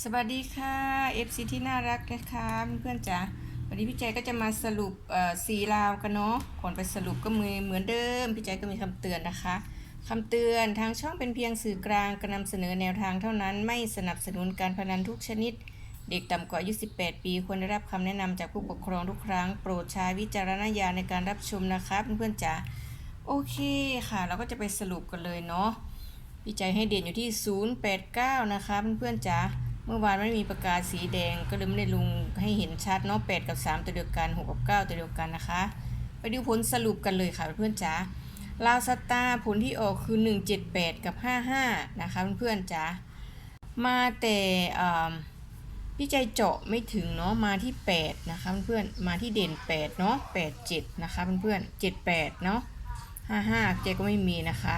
สวัสดีค่ะ FC ที่น่ารักนะคะเพื่อนๆจ๋าวันนี้พี่ใจก็จะมาสรุปเอ่อสีราวกันเนาะก่อนไปสรุปก็มือเหมือนเดิม พี่ใจก็มีคำเตือนนะคะคำเตือนทางช่องเป็นเพียงสื่อกลางการนำเสนอแนวทางเท่านั้น ไม่สนับสนุนการพนันทุกชนิด เด็กต่ำกว่าอายุ 18 ปีควรได้รับคำแนะนำจากผู้ปกครองทุกครั้ง โปรดใช้วิจารณญาณในการรับชมนะคะเพื่อนๆจ๋าโอเคค่ะ เราก็จะไปสรุปกันเลยเนาะพี่ใจให้เด่นอยู่ที่ 089 นะคะเพื่อนๆจ๋า เมื่อวานไม่มีประกาศสีแดงก็เลยไม่ได้ลงให้เห็นชัดเนาะ8กับ 3 ตัวเดียวกัน 6 กับ 9 ตัวเดียวกันนะคะ ไปดูผลสรุปกันเลยค่ะเพื่อนจ๋าลาวสตาร์ผลที่ออกคือ 178 กับ 55 นะคะเพื่อนๆจ๋ามาแต่พี่ใจเจาะไม่ถึงเนาะมาที่ 8 นะคะเพื่อนๆมาที่เด่น 8 เนาะ87 นะคะเพื่อนๆ78 เนาะ55เจก็ไม่มีนะคะ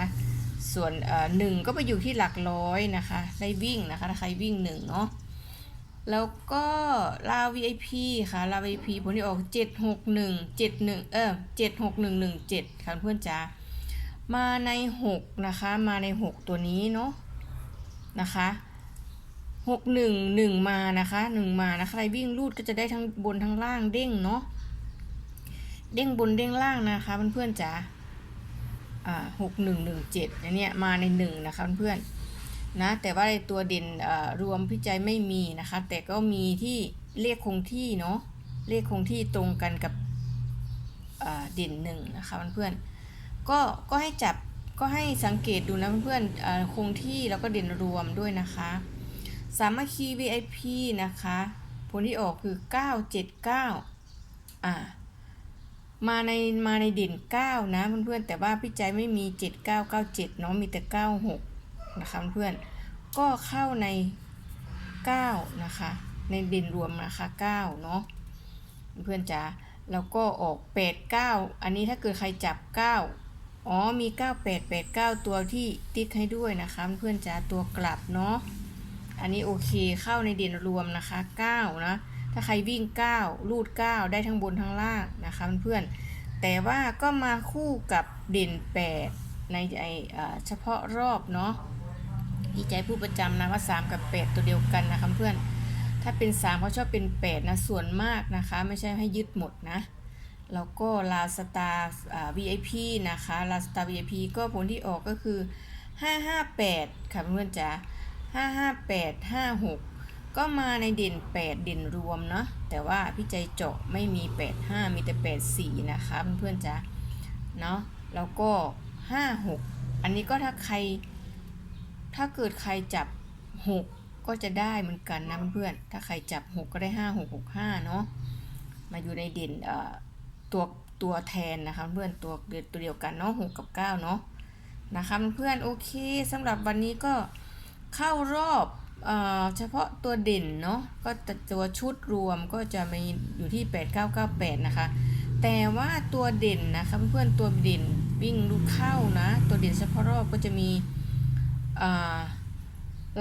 ส่วนหนึ่งก็ไปอยู่ที่หลักร้อยนะคะได้วิ่งนะคะถ้าใครวิ่งหนึ่งเนาะแล้วก็ลาว VIP ค่ะลาว VIP ผลที่ออก 761 71เออ76117 ค่ะเพื่อนจ๋ามาใน 6 นะคะ มาใน 6 ตัวนี้เนาะนะคะ61 1 มานะคะ 1 มานะใครวิ่งรูดก็จะได้ทั้งบนทั้งล่างเด้งเนาะเด้งบนเด้งล่างนะคะเพื่อนๆจ๋าอ่า หกหนึ่งหนึ่งเจ็ดเนี่ยมาในหนึ่งนะคะเพื่อนนะแต่ว่าในตัวเด่นรวมพิจัยไม่มีนะคะ แต่ก็มีที่เลขคงที่เนาะเลขคงที่ตรงกันกับเด่นหนึ่งนะคะเพื่อนๆก็ก็ให้จับก็ให้สังเกตดูนะเพื่อนๆอ่าคงที่แล้วก็เด่นรวมด้วยนะคะ สามัคคี VIP นะคะ ผลที่ออกคือ 979อ่า มาในมาในเด่น9นะเพื่อนๆแต่ว่าพี่ใจไม่มี7997เนาะมีแต่96นะคะเพื่อนก็เข้าใน9นะคะ ในเด่นรวมนะคะ9เนาะเพื่อนจ๋าแล้วก็ออก89อันนี้ถ้าเกิดใครจับ9อ๋อมี9889ตัวที่ติ๊กให้ด้วยนะคะ เพื่อนจ๋าตัวกลับเนาะอันนี้โอเคเข้าในเด่นรวมนะคะ9นะ ถ้าใครวิ่ง9ลูด 9 ได้ทั้งบนทั้งล่างนะคะเพื่อนๆแต่ว่าก็มาคู่กับเด่น 8 ในไอเฉพาะรอบเนาะพี่ใจผู้ประจำนะว่า 3 กับ 8 ตัวเดียวกันนะคะเพื่อนถ้าเป็น 3เขาชอบเป็น 8 นะ ส่วนมากนะคะ ไม่ใช่ให้ยึดหมดนะแล้วก็ลาสตาร์ VIP นะคะลาสตาร์ VIP ก็ผลที่ออกก็คือ 558 ค่ะเพื่อนๆจ๋า558 56 ก็มาในเด่น 8 เด่นรวมเนาะแต่ว่าพี่ใจเจาะไม่มี 85 มีแต่ 84 นะคะเพื่อนๆจ้ะเนาะแล้วก็ 56 อันนี้ก็ถ้าใคร ถ้าเกิดใครจับ 6 ก็จะได้เหมือนกันนะเพื่อนๆถ้าใครจับ 6 ก็ได้ 5 6 6 5 เนาะมาอยู่ในเด่นเอ่อตัวตัวแทนนะคะเพื่อนตัวตัวเดียวกันเนาะ6กับ 9 เนาะนะคะเพื่อนโอเคสำหรับวันนี้ก็เข้ารอบ เฉพาะตัวเด่นเนาะก็ตัวชุดรวมก็จะมีอยู่ที่ 8998 นะคะ แต่ว่าตัวเด่นนะคะเพื่อนตัวเด่นวิ่งลูกเข้านะ ตัวเด่นเฉพาะรอบก็จะมี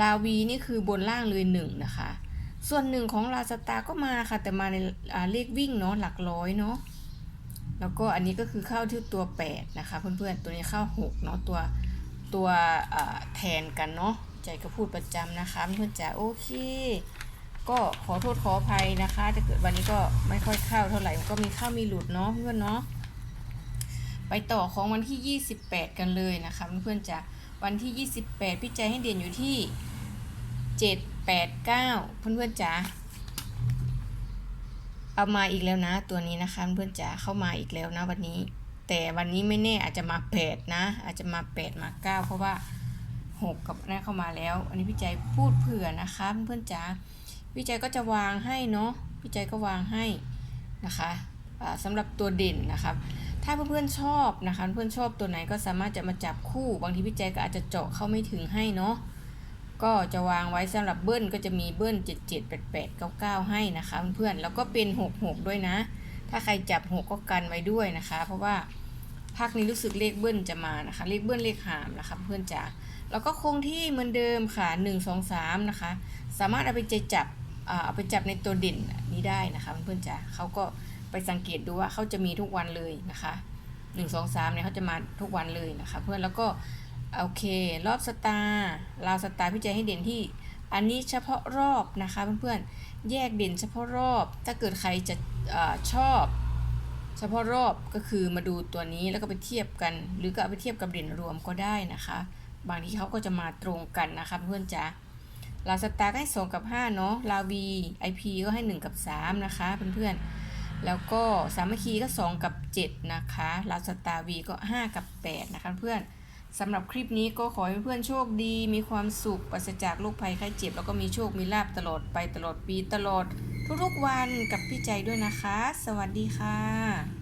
ลาวีนี่คือบนล่างเลยหนึ่งนะคะ ส่วนหนึ่งของลาสตาก็มาค่ะ แต่มาในเลขวิ่งเนาะหลักร้อยเนาะแล้วก็อันนี้ก็คือเข้าที่ตัว 8 นะคะ เพื่อนๆตัวนี้เข้า 6 เนาะตัวตัวแทนกันเนาะ ใจก็พูดประจำนะคะเพื่อนจ๋าโอเค ก็ขอโทษขออภัยนะคะถ้าเกิดวันนี้ก็ไม่ค่อยเข้าเท่าไหร่ก็มีเข้ามีหลุดเนาะเพื่อนเนาะไปต่อของวันที่ 28 กันเลยนะคะเพื่อนจ๋าวันที่ 28 พี่ใจให้เด่นอยู่ที่ 789 เพื่อนๆจ๋าเอามาอีกแล้วนะ ตัวนี้นะคะเพื่อนจ๋าเข้ามาอีกแล้วนะวันนี้ แต่วันนี้ไม่แน่อาจจะมา 8 นะ อาจจะมา 8 มา 9 เพราะว่า 6กับนั่นเข้ามาแล้ว อันนี้พี่ใจพูดเผื่อนะคะเพื่อนๆจ๋าพี่ใจก็จะวางให้เนาะพี่ใจก็วางให้นะคะสำหรับตัวเด่นนะคะถ้าเพื่อนๆชอบนะคะเพื่อนชอบตัวไหนก็สามารถจะมาจับคู่ บางทีพี่ใจก็อาจจะเจาะเข้าไม่ถึงให้เนาะก็จะวางไว้สำหรับเบิ้ลก็จะมีเบิ้ล7 7 8 8 9 9ให้นะคะเพื่อนๆแล้วก็เป็น6 6ด้วยนะ ถ้าใครจับ6ก็กันไว้ด้วยนะคะ เพราะว่าภาคนี้รู้สึกเลขเบิ้ลจะมานะคะ เลขเบิ้ลเลขหามนะคะ เพื่อนจ๋า แล้วก็คงที่เหมือนเดิมค่ะ 1 2 3 นะคะ สามารถเอาไปใจจับเอาไปจับในตัวเด่นนี้ได้นะคะเพื่อนจ๋าเขาก็ไปสังเกตดูว่าเขาจะมีทุกวันเลยนะคะ1 2 3เนี่ยเขาจะมาทุกวันเลยนะคะ เพื่อนแล้วก็โอเครอบสตาร์ราวสตาร์พี่ใจให้เด่นที่ อันนี้เฉพาะรอบนะคะเพื่อนๆแยกเด่นเฉพาะรอบ ถ้าเกิดใครจะอชอบ เฉพาะรอบก็คือมาดูตัวนี้แล้วก็ไปเทียบกัน หรือก็เอาไปเทียบกับเด่นรวมก็ได้นะคะ บางทีเขาก็จะมาตรงกันนะคะเพื่อนจ๋าลาสตาร์ก็ให้2กับ5เนาะลาวีไอพีก็ให้1กับ3นะคะเพื่อนๆแล้วก็สามัคคีก็2กับ7นะคะลาสตาร์วีก็5กับ8นะคะเพื่อนสำหรับคลิปนี้ก็ขอให้เพื่อนโชคดี มีความสุขปราศจากโรคภัยไข้เจ็บ แล้วก็มีโชคมีลาบตลอดไปตลอดปีตลอด ทุกๆวันกับพี่ใจด้วยนะคะ สวัสดีค่ะ